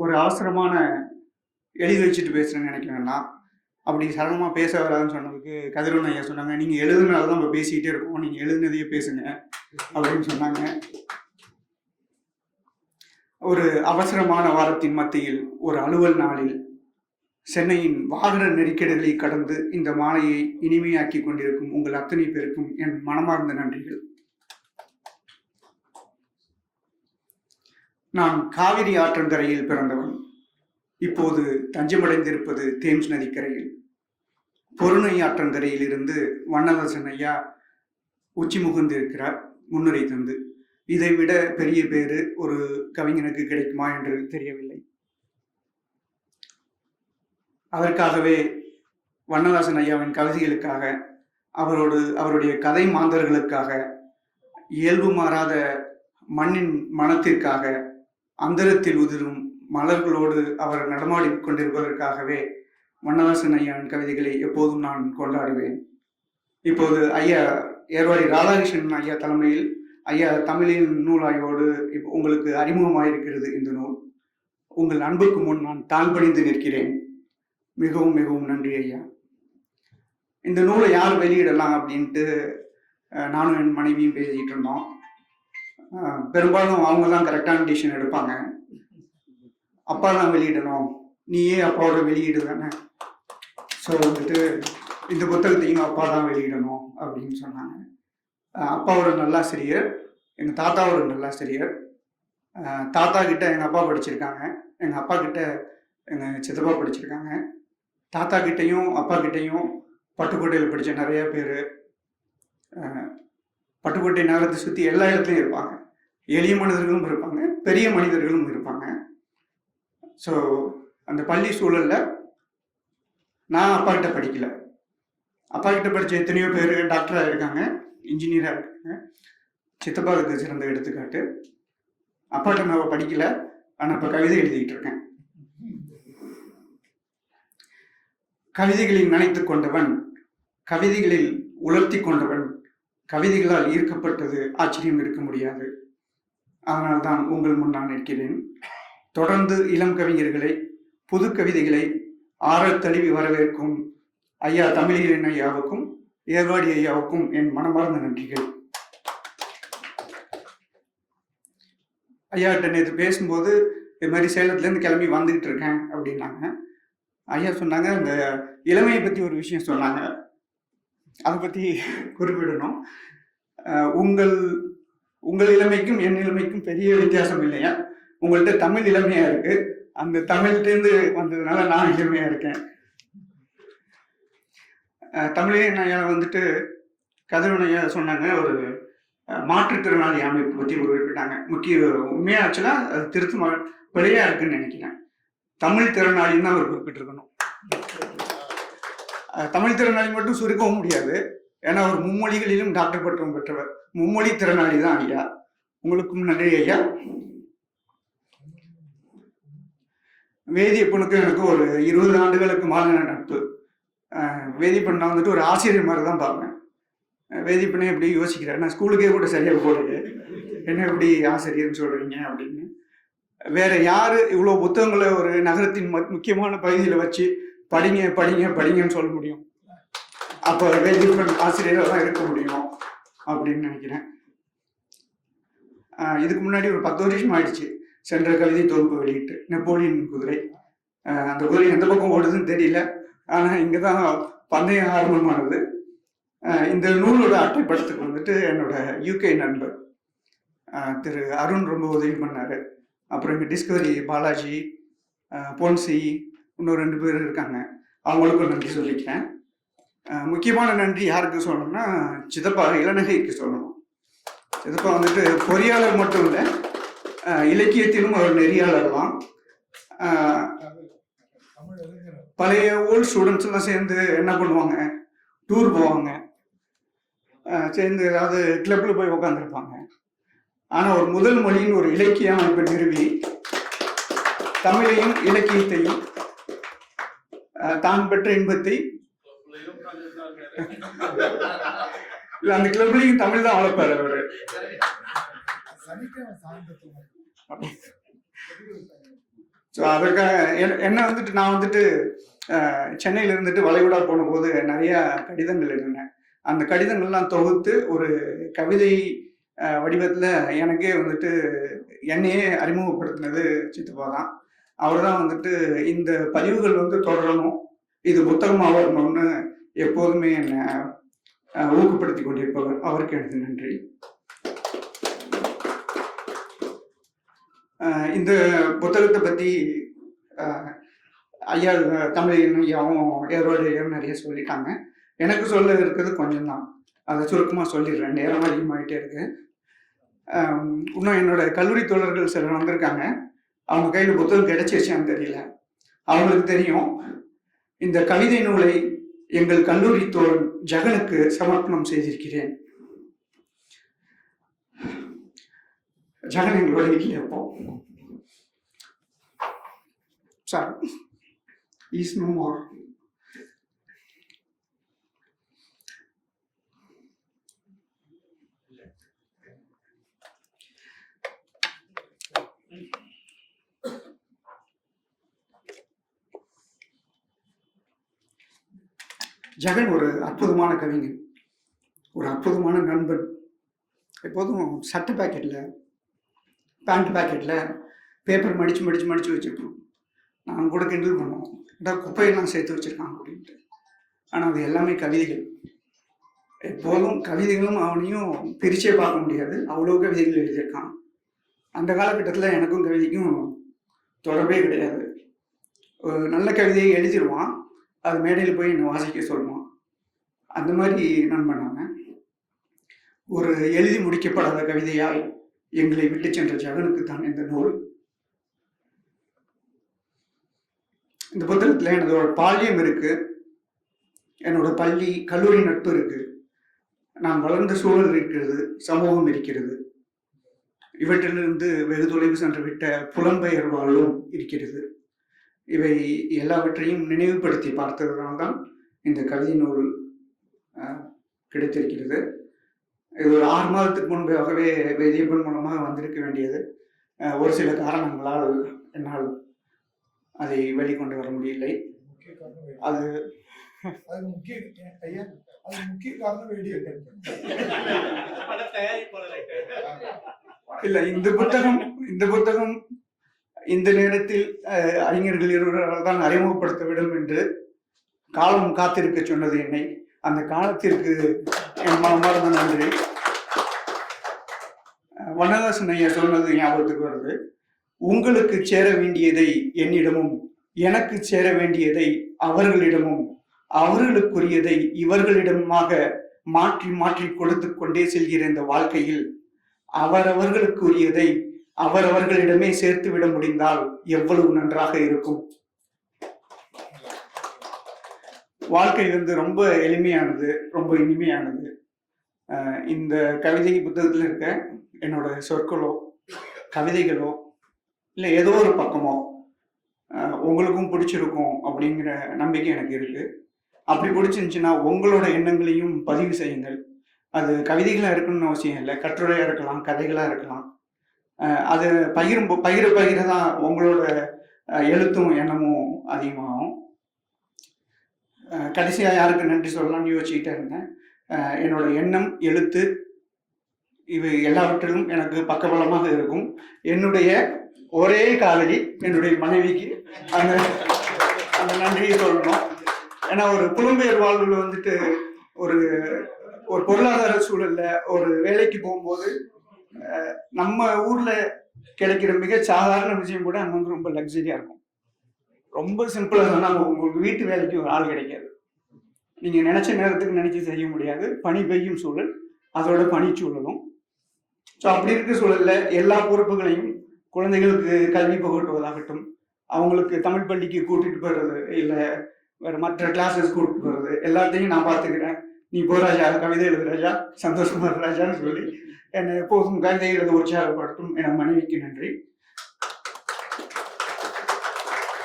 ஒரு அவசரமான எழுதி வச்சுட்டு பேசுகிறேன்னு நினைக்கிறேன்னா அப்படி சரளமாக பேச வராதுன்னு சொன்னதுக்கு கதிரவன் ஐயா சொன்னாங்க நீங்கள் எழுதுனால தான் நம்ம பேசிக்கிட்டே இருக்கோம் நீங்கள் எழுதுனதையே பேசுங்க அப்படின்னு சொன்னாங்க. ஒரு அவசரமான வாரத்தின் மத்தியில் ஒரு அலுவல் நாளில் சென்னையின் வாகன நெருக்கடிகளை கடந்து இந்த மாலையை இனிமையாக்கி கொண்டிருக்கும் உங்கள் அத்தனை பேருக்கும் என் மனமார்ந்த நன்றிகள். நான் காவிரி ஆற்றங்கரையில் பிறந்தவன். இப்போது தஞ்சமடைந்திருப்பது தேம்ஸ் நதிக்கரையில். பொருணை ஆற்றங்கரையில் இருந்து வண்ணதாசன் ஐயா உச்சி முகந்திருக்கிறார் முன்னுரை தந்து. இதை விட பெரிய பேரு ஒரு கவிஞனுக்கு கிடைக்குமா என்று தெரியவில்லை. அதற்காகவே வண்ணதாசன் ஐயாவின் கவிதைகளுக்காக அவரோடு அவருடைய கதை மாந்தர்களுக்காக இயல்பு மாறாத மண்ணின் மனத்திற்காக அந்தரத்தில் உதிரும் மலர்களோடு அவர் நடமாடி கொண்டிருப்பதற்காகவே வண்ணதாசன் ஐயாவின் கவிதைகளை எப்போதும் நான் கொண்டாடுவேன். இப்போது ஐயா ஏர்வாடி ராதாகிருஷ்ணன் ஐயா தலைமையில் ஐயா தமிழின் நூலாய்வோடு இப்போ உங்களுக்கு அறிமுகமாயிருக்கிறது இந்த நூல். உங்கள் அன்புக்கு முன் நான் தாழ்பணிந்து நிற்கிறேன். மிகவும் மிகவும் நன்றி ஐயா. இந்த நூலை யார் வெளியிடலாம் அப்படின்ட்டு நானும் என் மனைவியும் பேசிக்கிட்டு இருந்தோம். பெரும்பாலும் அவங்க தான் கரெக்டான டிசிஷன் எடுப்பாங்க. அப்பா தான் வெளியிடணும். நீயே அப்பாவோட வெளியீடு தானே. ஸோ வந்துட்டு இந்த புத்தகத்தையும் அப்பா தான் வெளியிடணும் அப்படின்னு சொன்னாங்க. அப்பா ஒரு நல்லாசிரியர் எங்கள் தாத்தா ஒரு நல்லாசிரியர் தாத்தா கிட்ட எங்கள் அப்பா படிச்சிருக்காங்க. எங்கள் அப்பா கிட்ட எங்கள் சித்தப்பா படிச்சிருக்காங்க. தாத்தா கிட்டேயும் அப்பா கிட்டேயும் பட்டுக்கோட்டையில் படித்த நிறைய பேர். பட்டுக்கோட்டை நகரத்தை சுற்றி எல்லா இடத்துலையும் இருப்பாங்க. எளிய மனிதர்களும் இருப்பாங்க பெரிய மனிதர்களும் இருப்பாங்க. ஸோ அந்த பள்ளி சூழலில் நான் அப்பா கிட்ட படிக்கல. அப்பா கிட்ட படித்த எத்தனையோ பேர் டாக்டராக இருக்காங்க இன்ஜினியராக இருக்காங்க. சித்தப்பாவுக்கு சிறந்த எடுத்துக்காட்டு. அப்பாட்ட நான் படிக்கல ஆனால் இப்போ கவிதை எழுதிக்கிட்டு இருக்கேன். கவிதைகளில் நினைத்து கொண்டவன் கவிதைகளில் உலர்த்தி கொண்டவன் கவிதைகளால் ஈர்க்கப்பட்டது ஆச்சரியம் இருக்க முடியாது. அதனால்தான் உங்கள் முன் நான் நிற்கிறேன். தொடர்ந்து இளம் கவிஞர்களை புது கவிதைகளை ஆறல் தழுவி வரவேற்கும் ஐயா தமிழின் ஐயாவுக்கும் ஏர்வாடி ஐயாவுக்கும் என் மனமார்ந்த நன்றிகள். ஐயாட்ட நேற்று பேசும்போது இது மாதிரி சேலத்துலேருந்து கிளம்பி வந்துகிட்டு இருக்கேன் அப்படின்னாங்க. ஐயா சொன்னாங்க இந்த இளமையை பற்றி ஒரு விஷயம் சொன்னாங்க. அதை பற்றி குறிப்பிடணும். உங்கள் உங்கள் இளமைக்கும் என் இளமைக்கும் பெரிய வித்தியாசம் இல்லையா? உங்கள்கிட்ட தமிழ் இளமையா இருக்கு. அந்த தமிழ்கிட்டேருந்து வந்ததுனால நான் இளமையா இருக்கேன். தமிழே நான் வந்துட்டு கதிரவனையா சொன்னாங்க ஒரு மாற்றுத்திறனாளி அமைப்பு பற்றி குறிப்பிட்டாங்க. முக்கிய உண்மையாக ஆக்சுவலாக அது திருத்த பிழையா இருக்குன்னு நினைக்கிறேன். தமிழ் திறனாளின்னு தான் அவர் குறிப்பிட்டிருக்கணும். தமிழ் திறனாளி மட்டும் சுருக்கவும் முடியாது. ஏன்னா அவர் மும்மொழிகளிலும் டாக்டர் பட்டம் பெற்றவர். மும்மொழி திறனாளி தான் ஐயா. உங்களுக்கும் நன்றி ஐயா. வேதியப்பனுக்கும் எனக்கு ஒரு இருபது ஆண்டுகளுக்கு மாநில நட்பு. வேதிப்பண்ண நான் வந்துட்டு ஒரு ஆசிரியர் மாதிரி தான் பார்ப்பேன். வேதிப்பண்ணே எப்படி யோசிக்கிறேன் நான் ஸ்கூலுக்கே கூட சரியாக போடுது என்ன எப்படி ஆசிரியர்னு சொல்றீங்க அப்படின்னு. வேற யாரு இவ்வளோ புத்தகங்களை ஒரு நகரத்தின் முக்கியமான பகுதியில் வச்சு படிங்க படிங்க படிங்கன்னு சொல்ல முடியும். அப்போ வேதிப்பன் ஆசிரியராக தான் இருக்க முடியும் அப்படின்னு நினைக்கிறேன். இதுக்கு முன்னாடி ஒரு பத்து வருஷம் ஆயிடுச்சு. சென்ற கவிதை தொகுப்பு வெளியிட்டு. நெப்போலியன் குதிரை. அந்த குதிரை எந்த பக்கம் ஓடுதுன்னு தெரியல. ஆனால் இங்கே தான் பந்தயம் ஆரம்பமானது. இந்த நூலோட அட்டைப்படத்துக்கு வந்துட்டு என்னோட யூகே நண்பர் திரு அருண் ரொம்ப உதவி பண்ணாரு. அப்புறம் இங்கே டிஸ்கவரி பாலாஜி போன்சி பொன்சி இன்னும் ரெண்டு பேர் இருக்காங்க. அவங்களுக்கும் நன்றி சொல்லிக்கிறேன். முக்கியமான நன்றி யாருக்கு சொல்லணும்னா சிதப்பா இளநகைக்கு சொல்லணும். சிதப்பா வந்துட்டு பொறியாளர் மட்டும் இல்லை இலக்கியத்திலும் அவர் நெறியாளர் தான். பழைய ஓல்ட் ஸ்டூடெண்ட்ஸ் எல்லாம் சேர்ந்து என்ன பண்ணுவாங்க? டூர் போவாங்க. சேர்ந்து ஏதாவது கிளப்ல போய் உட்காந்துருப்பாங்க ஆனால் ஒரு முதல் மொழியின் ஒரு இலக்கிய அமைப்பை நிறுவி தமிழையும் இலக்கியத்தையும் தான் பெற்ற இன்பத்தை. இல்ல அந்த கிளப்லயும் தமிழ் தான் வளர்ப்பாரு அவரு. ஸோ அதற்காக என்ன வந்துட்டு நான் வந்துட்டு சென்னையில் சென்னையில இருந்துட்டு வளைகுடா போன போது நிறைய கடிதங்கள் எழுதினேன் அந்த கடிதங்கள்லாம் தொகுத்து ஒரு கவிதை வடிவத்தில் வடிவத்துல எனக்கே வந்துட்டு என்னையே அறிமுகப்படுத்தினது சித்துப்பா தான். அவர் தான் வந்துட்டு இந்த பதிவுகள் வந்து தொடரணும். இது புத்தகமாக வரணும்னு எப்போதுமே என்னை ஊக்கப்படுத்தி கொண்டிருப்பவர். அவருக்கு எனது நன்றி. இந்த புத்தகத்தை பற்றி ஐயா தமிழ் ஐயாவும் ஏரோடையும் நிறைய சொல்லிட்டாங்க எனக்கு சொல்ல இருக்கிறது கொஞ்சம் தான் அதை சுருக்கமாக சொல்லிடுறேன். நேரம் அதிகமாகிட்டே இருக்கு. இன்னும் என்னோட கல்லூரி தோழர்கள் சிலர் வந்திருக்காங்க. அவங்க கையில் புத்தகம் கிடைச்சிருச்சான்னு தெரியல. அவங்களுக்கு தெரியும். இந்த கவிதை நூலை எங்கள் கல்லூரி தோழன் ஜெகனுக்கு சமர்ப்பணம் செய்திருக்கிறேன். ஜெகன் எங்களோட வீட்டில் இருப்போம் sir is no more Jagan ஒரு அற்புதமான கவிஞன் ஒரு அற்புதமான நண்பன். எப்போதும் சட்டை பாக்கெட்டில் பேண்ட் பாக்கெட்டில் பேப்பர் மடித்து மடித்து மடித்து வச்சுருக்கோம் நான் கூட கிண்டல் பண்ணுவோம். ஏடா குப்பையெல்லாம் சேர்த்து வச்சுருக்கான் அப்படின்ட்டு. ஆனால் அது எல்லாமே கவிதைகள். எப்போதும் கவிதைகளும் அவனையும் பிரிச்சே பார்க்க முடியாது. அவ்வளோ கவிதைகள் எழுதியிருக்கான். அந்த காலகட்டத்தில் எனக்கும் கவிதைக்கும் தொடர்பே கிடையாது. நல்ல கவிதையை எழுதிடுவான் அது மேடையில் போய் என்னை வாசிக்க சொல்லுவோம் அந்த மாதிரி நான் பண்ணாங்க. ஒரு எழுதி முடிக்கப்படாத கவிதையாய் எங்களை விட்டு சென்ற ஜகனுக்கு தான் இந்த நூல். இந்த புத்தகத்தில் எனதோட பால்யம் இருக்கு. என்னோட பள்ளி கல்லூரி நட்பு இருக்கு. நான் வளர்ந்த சூழல் இருக்கிறது சமூகம் இருக்கிறது. இவற்றிலிருந்து வெகு தொலைவு சென்று விட்ட புலம்பெயர் வாழ்வும் இருக்கிறது. இவை எல்லாவற்றையும் நினைவுபடுத்தி பார்த்ததுனால்தான் இந்த கவிதை நூல் கிடைத்திருக்கிறது. இது ஒரு ஆறு மாதத்துக்கு முன்பாகவே வேதியப்பன் மூலமாக வந்திருக்க வேண்டியது. ஒரு சில காரணங்களால் என்னால் அதை வெளிக்கொண்டு வர முடியலை. முக்கிய காரணம் அது அது முக்கிய ஐயா அது முக்கிய காரணம் வீடியோ இல்லை இந்த புத்தகம் இந்த புத்தகம் இந்த நேரத்தில் அறிஞர்கள் இருவரால் தான் அறிமுகப்படுத்த வேண்டும் என்று காலம் காத்திருக்க சொன்னது என்னை. அந்த காலத்திற்கு என் மனமார்ந்த நன்றி வண்ணதாசன் ஐயா சொன்னது ஞாபகத்துக்கு வருது. உங்களுக்கு சேர வேண்டியதை என்னிடமும் எனக்கு சேர வேண்டியதை அவர்களிடமும் அவர்களுக்குரியதை இவர்களிடமாக மாற்றி மாற்றி கொடுத்து கொண்டே செல்கிற இந்த வாழ்க்கையில் அவரவர்களுக்குரியதை அவரவர்களிடமே சேர்த்து விட முடிந்தால் எவ்வளவு நன்றாக இருக்கும்? வாழ்க்கை வந்து ரொம்ப எளிமையானது ரொம்ப இனிமையானது. இந்த கவிதை புத்தகத்தில் இருக்க என்னோட சொற்களோ கவிதைகளோ இல்லை ஏதோ ஒரு பக்கமோ உங்களுக்கும் பிடிச்சிருக்கும் அப்படிங்கிற நம்பிக்கை எனக்கு இருக்கு. அப்படி பிடிச்சிருந்துச்சுன்னா உங்களோட எண்ணங்களையும் பதிவு செய்யுங்கள். அது கவிதைகளாக இருக்கணும்னு அவசியம் இல்லை கட்டுரையாக இருக்கலாம் கதைகளாக இருக்கலாம். அது பகிரும் பகிர பகிர தான் உங்களோட எழுத்தும் எண்ணமும் அதிகமாகும். கடைசியாக யாருக்கு நன்றி சொல்லலாம்னு யோசிச்சுக்கிட்டே இருந்தேன். என்னோட எண்ணம் எழுத்து இவை எல்லாவற்றிலும் எனக்கு பக்கபலமாக இருக்கும். என்னுடைய ஒரே காதலி என்னுடைய மனைவிக்கு அந்த அந்த நன்றியை சொல்லணும். ஏன்னா ஒரு புலம்பெயர் வாழ்வில் வந்துட்டு ஒரு ஒரு பொருளாதார சூழல்ல ஒரு வேலைக்கு போகும்போது நம்ம ஊர்ல கிடைக்கிற மிக சாதாரண விஷயம் கூட அங்க வந்து ரொம்ப லக்ஸரியா இருக்கும். ரொம்ப சிம்பிளா சொன்னா உங்களுக்கு வீட்டு வேலைக்கு ஒரு ஆள் கிடைக்காது. நீங்க நினைச்ச நேரத்துக்கு நினைச்சு செய்ய முடியாது. பனி பெய்யும் சூழல் அதோட பனிச்சூழலும் ஸோ அப்படி இருக்க சூழல்ல எல்லா பொறுப்புகளையும் குழந்தைகளுக்கு கல்வி புகட்டுவதாகட்டும் அவங்களுக்கு தமிழ் பள்ளிக்கு கூட்டிட்டு போறது இல்லை வேற மற்ற கிளாஸஸ் கூட்டிட்டு போறது எல்லாத்தையும் நான் பார்த்துக்கிறேன். நீ போராஜா கவிதை எழுதுறாஜா சந்தோஷமா ராஜான்னு சொல்லி என்னை எப்போதும் கவிதை எழுத உற்சாகப்படுத்தும் என மனைவிக்கு நன்றி.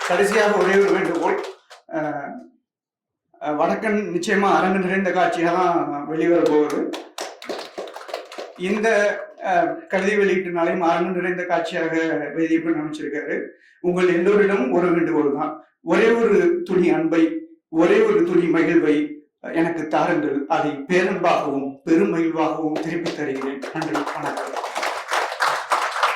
கடைசியாக ஒரே ஒரு வேண்டுகோள் வடக்கன் நிச்சயமா அரங்கு நிறைந்த காட்சியாக தான் வெளிவர போகுது. இந்த கவிதை வெளியீட்டு நாளையும் நிறைந்த காட்சியாக வெளியிட்டு அமைச்சிருக்காரு. உங்கள் எல்லோரிடமும் ஒரு வேண்டுகோள் தான் ஒரே ஒரு துணி அன்பை ஒரே ஒரு துணி மகிழ்வை எனக்கு தாருங்கள் அதை பேரன்பாகவும் பெருமகிழ்வாகவும் திருப்பித் தருகிறேன். நன்றி வணக்கம்.